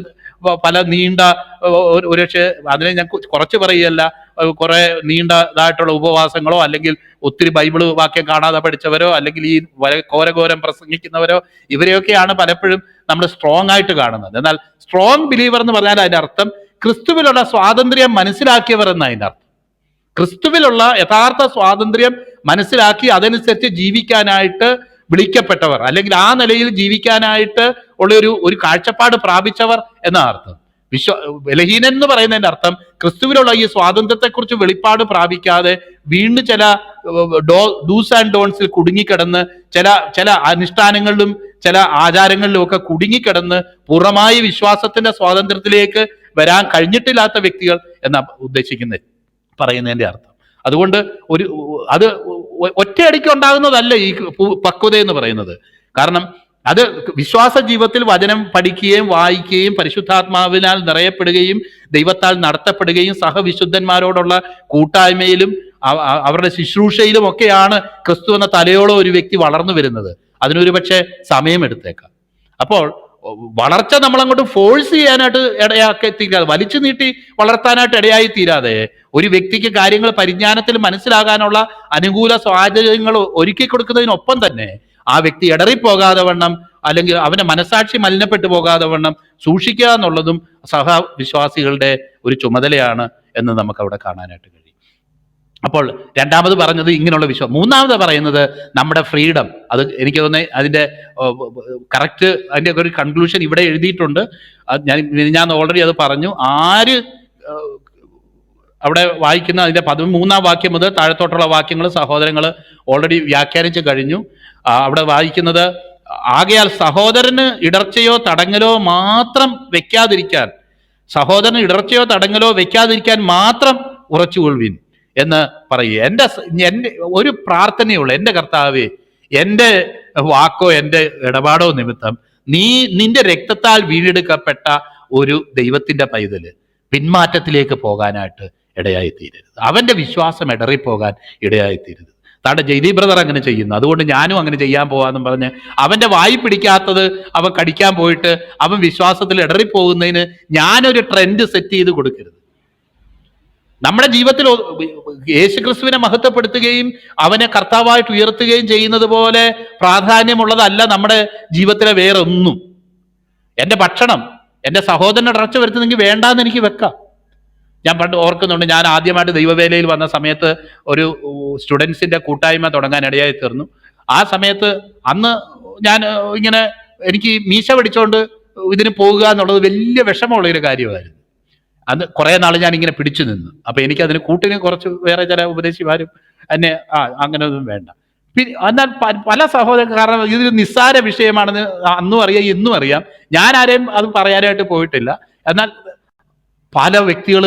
പല നീണ്ട ഒരു- പക്ഷേ അതിനെ ഞാൻ കുറച്ച് പറയുകയല്ല കുറെ നീണ്ട ഇതായിട്ടുള്ള ഉപവാസങ്ങളോ അല്ലെങ്കിൽ ഒത്തിരി ബൈബിൾ വാക്യം കാണാതെ പഠിച്ചവരോ അല്ലെങ്കിൽ ഈ ഘോരഘോരം പ്രസംഗിക്കുന്നവരോ ഇവരെയൊക്കെയാണ് പലപ്പോഴും നമ്മൾ സ്ട്രോങ് ആയിട്ട് കാണുന്നത്. എന്നാൽ സ്ട്രോങ് ബിലീവർ എന്ന് പറഞ്ഞാൽ അതിന്റെ അർത്ഥം ക്രിസ്തുവിലുള്ള സ്വാതന്ത്ര്യം മനസ്സിലാക്കിയവർ എന്ന് അതിന്റെ അർത്ഥം. ക്രിസ്തുവിലുള്ള യഥാർത്ഥ സ്വാതന്ത്ര്യം മനസ്സിലാക്കി അതനുസരിച്ച് ജീവിക്കാനായിട്ട് വിളിക്കപ്പെട്ടവർ അല്ലെങ്കിൽ ആ നിലയിൽ ജീവിക്കാനായിട്ട് ഉള്ള ഒരു ഒരു കാഴ്ചപ്പാട് പ്രാപിച്ചവർ എന്ന അർത്ഥം. വിശ്വ ബലഹീനൻ എന്ന് പറയുന്നതിന്റെ അർത്ഥം ക്രിസ്തുവിലുള്ള ഈ സ്വാതന്ത്ര്യത്തെക്കുറിച്ച് വെളിപ്പാട് പ്രാപിക്കാതെ വീണ്ടും ചില ഡോ ഡൂസ് ആൻഡ് ഡോൺസിൽ കുടുങ്ങിക്കിടന്ന് ചില ചില അനുഷ്ഠാനങ്ങളിലും ചില ആചാരങ്ങളിലും ഒക്കെ കുടുങ്ങിക്കിടന്ന് പൂർണമായി വിശ്വാസത്തിന്റെ സ്വാതന്ത്ര്യത്തിലേക്ക് വരാൻ കഴിഞ്ഞിട്ടില്ലാത്ത വ്യക്തികൾ എന്നാ ഉദ്ദേശിക്കുന്നത് പറയുന്നതിന്റെ അർത്ഥം. അതുകൊണ്ട് ഒരു അത് ഒറ്റയടിക്ക് ഉണ്ടാകുന്നതല്ല ഈ പക്വത എന്ന് പറയുന്നത്. കാരണം അത് വിശ്വാസ ജീവിതത്തിൽ വചനം പഠിക്കുകയും വായിക്കുകയും പരിശുദ്ധാത്മാവിനാൽ നിറയപ്പെടുകയും ദൈവത്താൽ നടത്തപ്പെടുകയും സഹവിശുദ്ധന്മാരോടുള്ള കൂട്ടായ്മയിലും അവ- അവ- അവരുടെ ശുശ്രൂഷയിലും ഒക്കെയാണ് ക്രിസ്തു എന്ന തലയോളം ഒരു വ്യക്തി വളർന്നു വരുന്നത്. അതിനൊരു പക്ഷേ സമയമെടുത്തേക്കാം അപ്പോൾ വളർച്ച നമ്മളങ്ങോട്ട് ഫോഴ്സ് ചെയ്യാനായിട്ട് ഇടയാക്കി തീരാതെ വലിച്ചു നീട്ടി വളർത്താനായിട്ട് ഇടയായി തീരാതെ ഒരു വ്യക്തിക്ക് കാര്യങ്ങൾ പരിജ്ഞാനത്തിൽ മനസ്സിലാകാനുള്ള അനുകൂല സാഹചര്യങ്ങൾ ഒരുക്കി കൊടുക്കുന്നതിനൊപ്പം തന്നെ ആ വ്യക്തി ഇടറിപ്പോകാതെ വണ്ണം അല്ലെങ്കിൽ അവന്റെ മനസാക്ഷി മലിനപ്പെട്ടു പോകാതെ വണ്ണം സൂക്ഷിക്കുക എന്നുള്ളതും സഹവിശ്വാസികളുടെ ഒരു ചുമതലയാണ് എന്ന് നമുക്ക് അവിടെ കാണാനായിട്ട് കഴിയും. അപ്പോൾ രണ്ടാമത് പറഞ്ഞത് ഇങ്ങനെയുള്ള വിശ്വാസം മൂന്നാമത് പറയുന്നത് നമ്മുടെ ഫ്രീഡം. അത് എനിക്ക് തോന്നുന്നത് അതിന്റെ കറക്റ്റ് അതിന്റെ ഒരു കൺക്ലൂഷൻ ഇവിടെ എഴുതിയിട്ടുണ്ട്. ഞാൻ ഞാൻ ഓൾറെഡി അത് പറഞ്ഞു. ആര് അവിടെ വായിക്കുന്ന അതിന്റെ പതിമൂന്നാം വാക്യം മുതൽ താഴത്തോട്ടുള്ള വാക്യങ്ങൾ സഹോദരങ്ങൾ ഓൾറെഡി വ്യാഖ്യാനിച്ച് കഴിഞ്ഞു. അവിടെ വായിക്കുന്നത് ആകയാൽ സഹോദരന് ഇടർച്ചയോ തടങ്ങലോ മാത്രം വെക്കാതിരിക്കാൻ സഹോദരന് ഇടർച്ചയോ തടങ്ങലോ വെക്കാതിരിക്കാൻ മാത്രം ഉറച്ചുകൊള്ളുവിൻ എന്ന് പറയുക. എന്റെ എന്റെ ഒരു പ്രാർത്ഥനയുള്ളൂ എന്റെ കർത്താവേ എന്റെ വാക്കോ എന്റെ ഇടപാടോ നിമിത്തം നീ നിന്റെ രക്തത്താൽ വീണ്ടെടുക്കപ്പെട്ട ഒരു ദൈവത്തിന്റെ പൈതൽ പിന്മാറ്റത്തിലേക്ക് പോകാനായിട്ട് ഇടയായിത്തീരരുത്. അവന്റെ വിശ്വാസം ഇടറിപ്പോകാൻ ഇടയായി താണ്ടെ ജയ്ദീ ബ്രദർ അങ്ങനെ ചെയ്യുന്നു. അതുകൊണ്ട് ഞാനും അങ്ങനെ ചെയ്യാൻ പോവാന്നും പറഞ്ഞ് അവന്റെ വായി പിടിക്കാത്തത് അവൻ കടിക്കാൻ പോയിട്ട് അവൻ വിശ്വാസത്തിൽ ഇടറിപ്പോകുന്നതിന് ഞാനൊരു ട്രെൻഡ് സെറ്റ് ചെയ്ത് കൊടുക്കരുത്. നമ്മുടെ ജീവിതത്തിൽ യേശു യേശുക്രിസ്തുവിനെ മഹത്വപ്പെടുത്തുകയും അവനെ കർത്താവായിട്ട് ഉയർത്തുകയും ചെയ്യുന്നത് പോലെ പ്രാധാന്യമുള്ളതല്ല നമ്മുടെ ജീവിതത്തിലെ വേറെ ഒന്നും എന്റെ ഭക്ഷണം എന്റെ സഹോദരനെ ഇടർച്ച വരുത്തുന്നെങ്കിൽ വേണ്ടാന്ന് എനിക്ക് വെക്കാം. ഞാൻ പണ്ട് ഓർക്കുന്നുണ്ട് ഞാൻ ആദ്യമായിട്ട് ദൈവവേലയിൽ വന്ന സമയത്ത് ഒരു സ്റ്റുഡൻസിന്റെ കൂട്ടായ്മ തുടങ്ങാൻ ഇടയായി തീർന്നു. ആ സമയത്ത് അന്ന് ഞാൻ ഇങ്ങനെ എനിക്ക് മീശ പിടിച്ചോണ്ട് ഇതിന് പോകുക എന്നുള്ളത് വലിയ വിഷമമുള്ള ഒരു കാര്യമായിരുന്നു. അന്ന് കുറെ നാൾ ഞാൻ ഇങ്ങനെ പിടിച്ചു നിന്നു. അപ്പൊ എനിക്ക് അതിന് കൂട്ടിന് കുറച്ച് വേറെ ചില ഉപദേശിമാരും എന്നെ ആ അങ്ങനെയൊന്നും വേണ്ട. എന്നാൽ പല സഹോദരൻ കാരണം ഇതൊരു നിസ്സാര വിഷയമാണെന്ന് അന്നും അറിയാം ഇന്നും അറിയാം. ഞാൻ ആരെയും അത് പറയാനായിട്ട് പോയിട്ടില്ല. എന്നാൽ പല വ്യക്തികൾ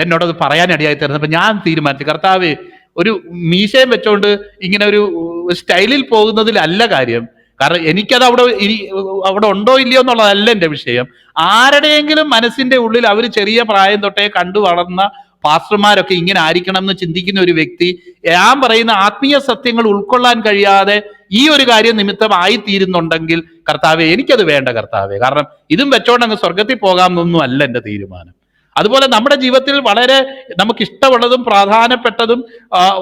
എന്നോടത് പറയാനിടയായി തീർന്നപ്പോൾ ഞാൻ തീരുമാനിച്ചു. കർത്താവ് ഒരു മീശയും വെച്ചോണ്ട് ഇങ്ങനെ ഒരു സ്റ്റൈലിൽ പോകുന്നതിലല്ല കാര്യം. കാരണം എനിക്കത് അവിടെ അവിടെ ഉണ്ടോ ഇല്ലയോ എന്നുള്ളതല്ല എന്റെ വിഷയം. ആരുടെയെങ്കിലും മനസ്സിന്റെ ഉള്ളിൽ അവർ ചെറിയ പ്രായം തൊട്ടേ കണ്ടു വളർന്ന പാസ്റ്റർമാരൊക്കെ ഇങ്ങനെ ആയിരിക്കണം എന്ന് ചിന്തിക്കുന്ന ഒരു വ്യക്തി ഞാൻ പറയുന്ന ആത്മീയ സത്യങ്ങൾ ഉൾക്കൊള്ളാൻ കഴിയാതെ ഈ ഒരു കാര്യം നിമിത്തമായി തീരുന്നുണ്ടെങ്കിൽ കർത്താവെ എനിക്കത് വേണ്ട കർത്താവെ. കാരണം ഇതും വെച്ചോണ്ട് അങ്ങ് സ്വർഗത്തിൽ പോകാമെന്നൊന്നും അല്ല എന്റെ തീരുമാനം. അതുപോലെ നമ്മുടെ ജീവിതത്തിൽ വളരെ നമുക്ക് ഇഷ്ടമുള്ളതും പ്രാധാന്യപ്പെട്ടതും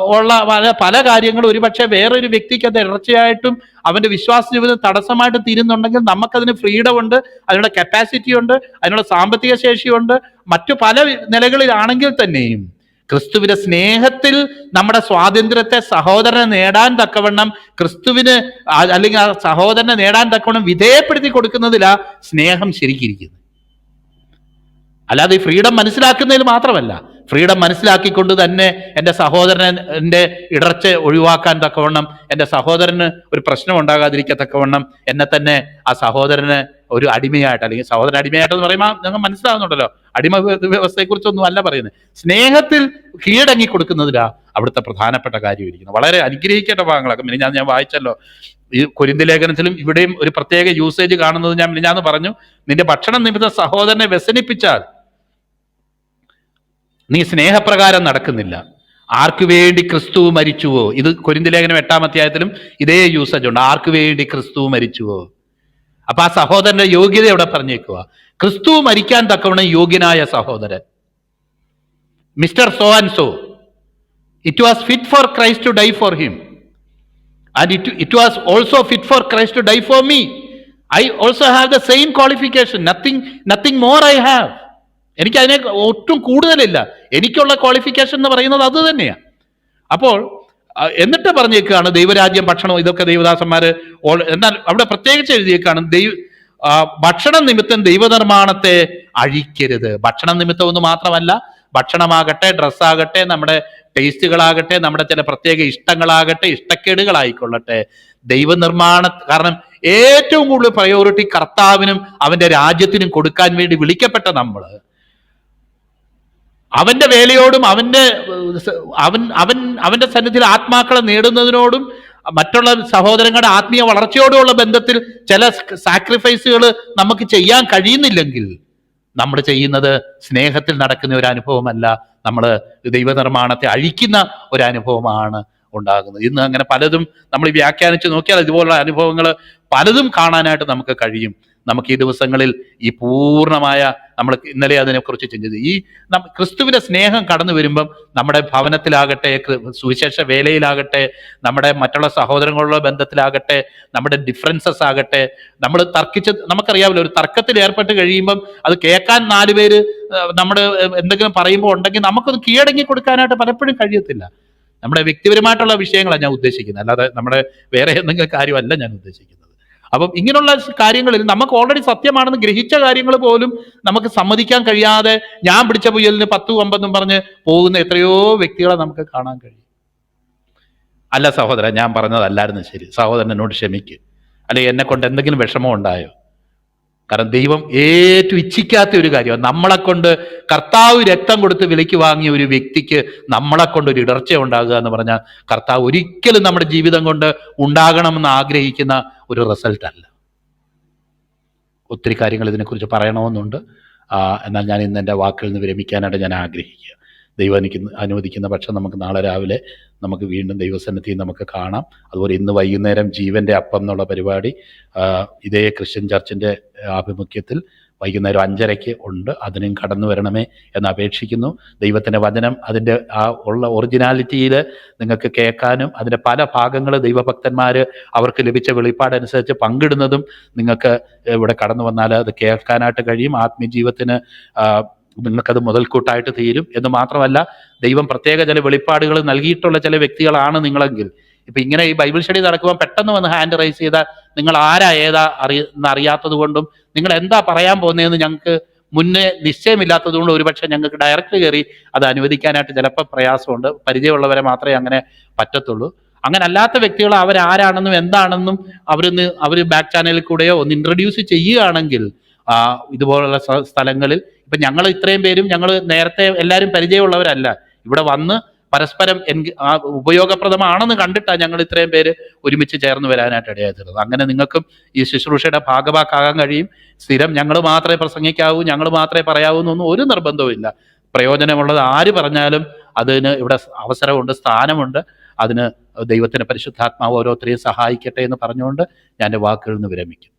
ഉള്ള പല കാര്യങ്ങളും ഒരുപക്ഷെ വേറൊരു വ്യക്തിക്ക് അത് ഇടർച്ചയായിട്ടും അവന്റെ വിശ്വാസ ജീവിതം തടസ്സമായിട്ട് തീരുന്നുണ്ടെങ്കിൽ നമുക്കതിന് ഫ്രീഡം ഉണ്ട് അതിനുള്ള കപ്പാസിറ്റി ഉണ്ട് അതിനുള്ള സാമ്പത്തിക ശേഷിയുണ്ട് മറ്റു പല നിലകളിലാണെങ്കിൽ തന്നെയും ക്രിസ്തുവിന്റെ സ്നേഹത്തിൽ നമ്മുടെ സ്വാതന്ത്ര്യത്തെ സഹോദരനെ നേടാൻ തക്കവണ്ണം ക്രിസ്തുവിന് അല്ലെങ്കിൽ ആ സഹോദരനെ നേടാൻ തക്കവണ്ണം വിധേയപ്പെടുത്തി കൊടുക്കുന്നതിലാ സ്നേഹം ശരിക്കിരിക്കുന്നത്. അല്ലാതെ ഈ ഫ്രീഡം മനസ്സിലാക്കുന്നതിൽ മാത്രമല്ല ഫ്രീഡം മനസ്സിലാക്കിക്കൊണ്ട് തന്നെ എന്റെ സഹോദരന്റെ ഇടർച്ച ഒഴിവാക്കാൻ തക്കവണ്ണം എന്റെ സഹോദരന് ഒരു പ്രശ്നം ഉണ്ടാകാതിരിക്കത്തക്കവണ്ണം എന്നെ തന്നെ ആ സഹോദരന് ഒരു അടിമയായിട്ട് അല്ലെങ്കിൽ സഹോദരൻ അടിമയായിട്ടെന്ന് പറയുമ്പോൾ ഞങ്ങൾ മനസ്സിലാവുന്നുണ്ടല്ലോ. അടിമ വ്യ- വ്യവസ്ഥയെക്കുറിച്ചൊന്നും അല്ല പറയുന്നത്. സ്നേഹത്തിൽ കീഴടങ്ങി കൊടുക്കുന്നതിലാ അവിടുത്തെ പ്രധാനപ്പെട്ട കാര്യം ഇരിക്കുന്നത്. വളരെ അനുഗ്രഹിക്കേണ്ട ഭാഗങ്ങളൊക്കെ പിന്നെ ഞാൻ ഞാൻ വായിച്ചല്ലോ. ഈ കുരിന്തി ലേഖനത്തിലും ഇവിടെയും ഒരു പ്രത്യേക യൂസേജ് കാണുന്നത് ഞാൻ ഞാൻ പറഞ്ഞു. നിന്റെ ഭക്ഷണം നിമിത്തം സഹോദരനെ വ്യസനിപ്പിച്ചാൽ നീ സ്നേഹപ്രകാരം നടക്കുന്നില്ല. ആർക്കു വേണ്ടി ക്രിസ്തു മരിച്ചുവോ? ഇത് കൊരിന്തി ലേഖനം എട്ടാം അധ്യായത്തിലും ഇതേ യൂസേജ് ഉണ്ട്. ആർക്കു വേണ്ടി ക്രിസ്തു മരിച്ചുവോ? അപ്പൊ ആ സഹോദരന്റെ യോഗ്യത ഇവിടെ പറഞ്ഞേക്കുക ക്രിസ്തു മരിക്കാൻ തക്കവണ്ണം യോഗ്യനായ സഹോദരൻ. Mister so and so. It was fit for Christ to die for him and it it was also fit for Christ to die for me I also have the same qualification nothing nothing more I have എനിക്ക് അതിനെ ഒട്ടും കൂടുതലില്ല. എനിക്കുള്ള qualification എന്ന് പറയുന്നത് അത് തന്നെയാണ് അപ്പോൾ എന്നിട്ട് പറഞ്ഞേക്കാണ് ദൈവരാജ്യം ഭക്ഷണം ഇതൊക്കെ ദൈവദാസന്മാര് എന്നാൽ അവിടെ പ്രത്യേകിച്ച് എഴുതിയേക്കാണ് ദൈവ ഭക്ഷണ നിമിത്തം ദൈവനിർമ്മാണത്തെ അഴിക്കരുത്. ഭക്ഷണം നിമിത്തം ഒന്ന് മാത്രമല്ല ഭക്ഷണമാകട്ടെ ഡ്രസ്സാകട്ടെ നമ്മുടെ ടേസ്റ്റുകളാകട്ടെ നമ്മുടെ ചില പ്രത്യേക ഇഷ്ടങ്ങളാകട്ടെ ഇഷ്ടക്കേടുകളായിക്കൊള്ളട്ടെ. ദൈവനിർമ്മാണ കാരണം ഏറ്റവും കൂടുതൽ പ്രയോറിറ്റി കർത്താവിനും അവന്റെ രാജ്യത്തിനും കൊടുക്കാൻ വേണ്ടി വിളിക്കപ്പെട്ട നമ്മൾ. അവന്റെ വേലയോടും അവന്റെ അവൻ അവൻ അവന്റെ സന്നിധിയിൽ ആത്മാക്കളെ നേടുന്നതിനോടും മറ്റുള്ള സഹോദരങ്ങളുടെ ആത്മീയ വളർച്ചയോടുമുള്ള ബന്ധത്തിൽ ചില സാക്രിഫൈസുകൾ നമുക്ക് ചെയ്യാൻ കഴിയുന്നില്ലെങ്കിൽ നമ്മൾ ചെയ്യുന്നത് സ്നേഹത്തിൽ നടക്കുന്ന ഒരു അനുഭവമല്ല. നമ്മൾ ദൈവനിർമ്മാണത്തെ അഴിക്കുന്ന ഒരു അനുഭവമാണ് ഉണ്ടാകുന്നത്. ഇന്ന് അങ്ങനെ പലതും നമ്മൾ വ്യാഖ്യാനിച്ച് നോക്കിയാൽ ഇതുപോലുള്ള അനുഭവങ്ങൾ പലതും കാണാനായിട്ട് നമുക്ക് കഴിയും. നമുക്ക് ഈ ദിവസങ്ങളിൽ ഈ പൂർണമായ നമ്മൾ ഇന്നലെ അതിനെക്കുറിച്ച് ചിന്തിച്ചത് ഈ ക്രിസ്തുവിന്റെ സ്നേഹം കടന്നു വരുമ്പം നമ്മുടെ ഭവനത്തിലാകട്ടെ സുവിശേഷ വേലയിലാകട്ടെ നമ്മുടെ മറ്റുള്ള സഹോദരങ്ങളുള്ള ബന്ധത്തിലാകട്ടെ നമ്മുടെ ഡിഫറൻസസ് ആകട്ടെ നമ്മൾ തർക്കിച്ച് നമുക്കറിയാമല്ലോ ഒരു തർക്കത്തിൽ ഏർപ്പെട്ട് കഴിയുമ്പം അത് കേൾക്കാൻ നാല് പേര് ഏഹ്, നമ്മുടെ എന്തെങ്കിലും പറയുമ്പോൾ ഉണ്ടെങ്കിൽ നമുക്കത് കീഴടങ്ങി കൊടുക്കാനായിട്ട് പലപ്പോഴും കഴിയത്തില്ല. നമ്മുടെ വ്യക്തിപരമായിട്ടുള്ള വിഷയങ്ങളാണ് ഞാൻ ഉദ്ദേശിക്കുന്നത്. അല്ലാതെ നമ്മുടെ വേറെ എന്തെങ്കിലും കാര്യമല്ല ഞാൻ ഉദ്ദേശിക്കുന്നത്. അപ്പം ഇങ്ങനെയുള്ള കാര്യങ്ങളിൽ നമുക്ക് ഓൾറെഡി സത്യമാണെന്ന് ഗ്രഹിച്ച കാര്യങ്ങൾ പോലും നമുക്ക് സമ്മതിക്കാൻ കഴിയാതെ ഞാൻ പിടിച്ച പുയലിന് പത്തും അമ്പതും പറഞ്ഞ് പോകുന്ന എത്രയോ വ്യക്തികളെ നമുക്ക് കാണാൻ കഴിയും. അല്ല സഹോദരൻ ഞാൻ പറഞ്ഞതല്ലായിരുന്നു ശരി. സഹോദരൻ എന്നോട് ക്ഷമിക്ക്. അല്ലെ എന്നെ കൊണ്ട് എന്തെങ്കിലും വിഷമം ഉണ്ടായോ? കാരണം ദൈവം ഏറ്റവും ഇച്ഛിക്കാത്ത ഒരു കാര്യമാണ് നമ്മളെ കൊണ്ട് കർത്താവ് രക്തം കൊടുത്ത് വിലയ്ക്ക് വാങ്ങിയ ഒരു വ്യക്തിക്ക് നമ്മളെ കൊണ്ട് ഒരു ഇടർച്ച ഉണ്ടാകുക എന്ന് പറഞ്ഞാൽ കർത്താവ് ഒരിക്കലും നമ്മുടെ ജീവിതം കൊണ്ട് ഉണ്ടാകണമെന്ന് ആഗ്രഹിക്കുന്ന ഒരു റിസൾട്ട് അല്ല. ഒത്തിരി കാര്യങ്ങൾ ഇതിനെക്കുറിച്ച് പറയണമെന്നുണ്ട്. എന്നാൽ ഞാൻ ഇന്ന് എന്റെ വാക്കിൽ നിന്ന് വിരമിക്കാനായിട്ട് ഞാൻ ആഗ്രഹിക്കുക. ദൈവം അനുക്കുന്ന അനുവദിക്കുന്ന പക്ഷം നമുക്ക് നാളെ രാവിലെ നമുക്ക് വീണ്ടും ദൈവസന്നിധിയിൽ നമുക്ക് കാണാം. അതുപോലെ ഇന്ന് വൈകുന്നേരം ജീവന്റെ അപ്പം എന്നുള്ള പരിപാടി ഇതേ ക്രിസ്ത്യൻ ചർച്ചിന്റെ ആഭിമുഖ്യത്തിൽ വൈകുന്നേരം അഞ്ചരയ്ക്ക് ഉണ്ട്. അതിനും കടന്നു വരണമേ എന്ന് അപേക്ഷിക്കുന്നു. ദൈവത്തിന്റെ വചനം അതിന്റെ ആ ഉള്ള ഒറിജിനാലിറ്റിയിൽ നിങ്ങൾക്ക് കേൾക്കാനും അതിന്റെ പല ഭാഗങ്ങൾ ദൈവഭക്തന്മാർ അവർക്ക് ലഭിച്ച വെളിപ്പാടനുസരിച്ച് പങ്കിടുന്നതും നിങ്ങൾക്ക് ഇവിടെ കടന്നു വന്നാൽ അത് കേൾക്കാനായിട്ട് കഴിയും. ആത്മീയ ജീവിതത്തിന് നിങ്ങൾക്കത് മുതൽക്കൂട്ടായിട്ട് തീരും എന്ന് മാത്രമല്ല ദൈവം പ്രത്യേക ചില വെളിപ്പാടുകൾ നൽകിയിട്ടുള്ള ചില വ്യക്തികളാണ് നിങ്ങളെങ്കിൽ. ഇപ്പൊ ഇങ്ങനെ ഈ ബൈബിൾ സ്റ്റഡി നടക്കുമ്പോൾ പെട്ടെന്ന് വന്ന് ഹാൻഡ് റൈസ് ചെയ്താൽ നിങ്ങൾ ആരാ ഏതാ അറിയ അറിയാത്തത് കൊണ്ടും നിങ്ങൾ എന്താ പറയാൻ പോകുന്നതെന്ന് ഞങ്ങൾക്ക് മുന്നേ നിശ്ചയമില്ലാത്തത് കൊണ്ട് ഒരുപക്ഷെ ഞങ്ങൾക്ക് ഡയറക്റ്റ് കയറി അത് അനുവദിക്കാനായിട്ട് ചിലപ്പോൾ പ്രയാസമുണ്ട്. പരിചയമുള്ളവരെ മാത്രമേ അങ്ങനെ പറ്റത്തുള്ളൂ. അങ്ങനെ അല്ലാത്ത വ്യക്തികൾ അവരാരാണെന്നും എന്താണെന്നും അവരൊന്ന് അവർ ബാക്ക് ചാനലിൽ കൂടെയോ ഒന്ന് ഇൻട്രൊഡ്യൂസ് ചെയ്യുകയാണെങ്കിൽ ഇതുപോലുള്ള സ്ഥ- സ്ഥലങ്ങളിൽ ഇപ്പൊ ഞങ്ങൾ ഇത്രയും പേരും ഞങ്ങൾ നേരത്തെ എല്ലാവരും പരിചയമുള്ളവരല്ല. ഇവിടെ വന്ന് പരസ്പരം എനിക്ക് ഉപയോഗപ്രദമാണെന്ന് കണ്ടിട്ടാണ് ഞങ്ങൾ ഇത്രയും പേര് ഒരുമിച്ച് ചേർന്ന് വരാനായിട്ട് ഇടയായിട്ടുള്ളത് അങ്ങനെ നിങ്ങൾക്കും ഈ ശുശ്രൂഷയുടെ ഭാഗമാക്കാകാൻ കഴിയും. സ്ഥിരം ഞങ്ങൾ മാത്രമേ പ്രസംഗിക്കാവൂ ഞങ്ങൾ മാത്രമേ പറയാവൂ എന്നൊന്നും ഒരു നിർബന്ധവും ഇല്ല. പ്രയോജനമുള്ളത് ആര് പറഞ്ഞാലും അതിന് ഇവിടെ അവസരമുണ്ട് സ്ഥാനമുണ്ട്. അതിന് ദൈവത്തിന്റെ പരിശുദ്ധാത്മാവ് ഓരോരുത്തരെയും സഹായിക്കട്ടെ എന്ന് പറഞ്ഞുകൊണ്ട് ഞാൻ വാക്കുകളിൽ നിന്ന് വിരമിക്കും